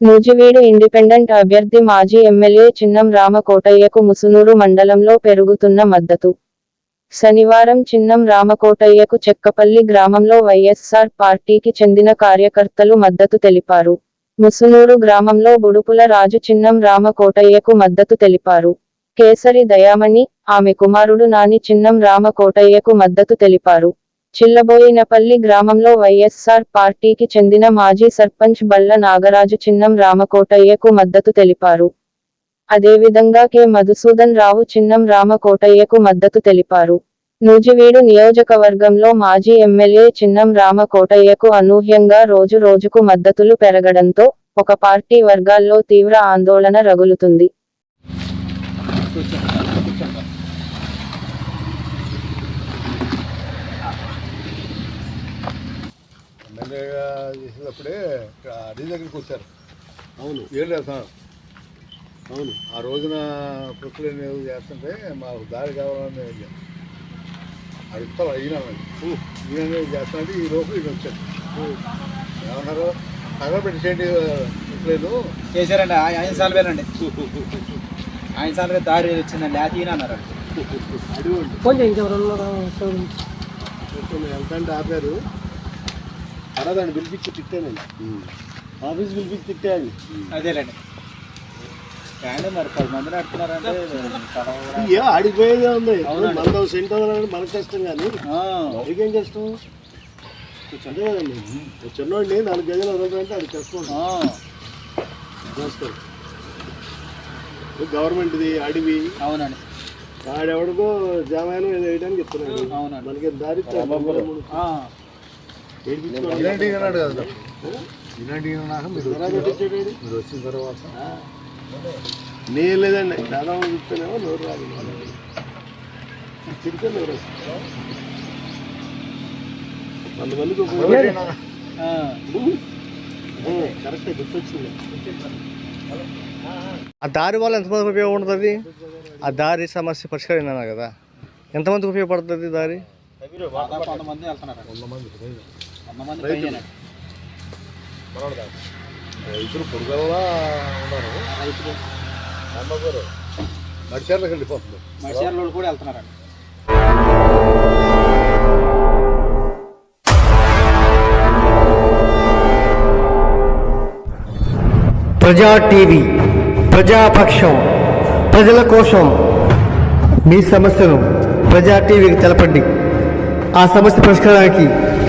Nuzvid independent అభ్యర్థి మాజీ MLA చిన్నం రామకోటయ్యకు ముసునూరు మండలంలో పెరుగుతున్న మద్దతు. శనివారం చిన్నం రామకోటయ్యకు చెక్కపల్లి గ్రామంలో వైఎస్ఆర్ పార్టీకి చెందిన కార్యకర్తలు మద్దతు తెలిపారు. ముసునూరు గ్రామంలో బుడుపుల రాజు చిన్నం రామకోటయ్యకు మద్దతు తెలిపారు. కేసరి దయామణి ఆమె కుమారుడు నాని చిన్నం రామకోటయ్యకు మద్దతు తెలిపారు. చిల్లబోయినపల్లి గ్రామంలో వైఎస్ఆర్ పార్టీకి చెందిన మాజీ సర్పంచ్ బళ్ళ నాగరాజు చిన్నం రామకోటయ్యకు మద్దతు తెలిపారు. అదేవిధంగా కె. మధుసూదన్ రావు చిన్నం రామకోటయ్యకు మద్దతు తెలిపారు. నూజివీడు నియోజకవర్గంలో మాజీ ఎమ్మెల్యే చిన్నం రామకోటయ్యకు అనూహ్యంగా రోజు రోజుకు మద్దతులు పెరగడంతో ఒక పార్టీ వర్గాల్లో తీవ్ర ఆందోళన రగులుతుంది. ఎమ్మెల్యేగా చేసినప్పుడే ఇక్కడ అడవి దగ్గరికి వచ్చారు. అవును. ఏం లేదు సార్. అవును. ఆ రోజున ఏదో చేస్తుంటే మాకు దారి కావాలని వెళ్ళాం అడుగుతారు అయినా ఈయన చేస్తానంటే ఈ రోజు ఇది వచ్చాడు ఏమన్నారు? తగలబెట్టేయండి ప్రొక్లేను చేశారండి. ఆయ- ఆయన సాల్వేనండి ఆయన సాల్వే దారి వచ్చిందండి. అది ఈయన అన్నారు. కొంచెం ఇంకెవరన్నా కొంచెం వెళ్తాంటే ఆపారు. ఆయన పిలిపించి తిట్టానండి. ఆఫీస్ పిలిపించి తిట్టాను అదేలేండి. మరి పది మంది నడుతున్నారంటే ఆడిపోయేదే ఉంది. అవునండి. మన సెంట్ అవ్వాలంటే మనకు కష్టం కానీ మీకేం కష్టం? అంతే కదండి. చిన్నోడిని నాలుగు గజలు వదలంటే అది కష్టం చూస్తారు గవర్నమెంట్ది అడవి. అవునండి. ఆడెవడికో జామాయనం ఏదో వేయడానికి చెప్తున్నాడు. మనకి దారి ఇలాంటి అన్నాడు కదా ఇలాంటి నాకు మీరు వచ్చిన- మీరు వచ్చిన తర్వాత నేను లేదండి. దాదాపు చెప్తానేమో నోరు రాదు. తిరిగితే నోరు వస్తుంది కొంతమందికి ఉపయోగపడే ఆ. కరెక్ట్ గుర్తొచ్చింది. ఆ దారి వల్ల ఎంతమందికి ఉపయోగపడుతుంది? ఆ దారి సమస్య పరిష్కరించిన కదా. ఎంతమందికి ఉపయోగపడుతుంది దారి? వంద మంది వెళ్తున్నారు వంద మంది. రైతులు. పొడుగల్లా ఉన్నారు రైతులు అమ్మగారు మడిచేర్లు కూడా వెళ్తున్నారండి. ప్రజా టీవీ ప్రజాపక్షం ప్రజల కోసం మీ సమస్యను ప్రజా టీవీకి తెలపండి. ఆ సమస్య పరిష్కారానికి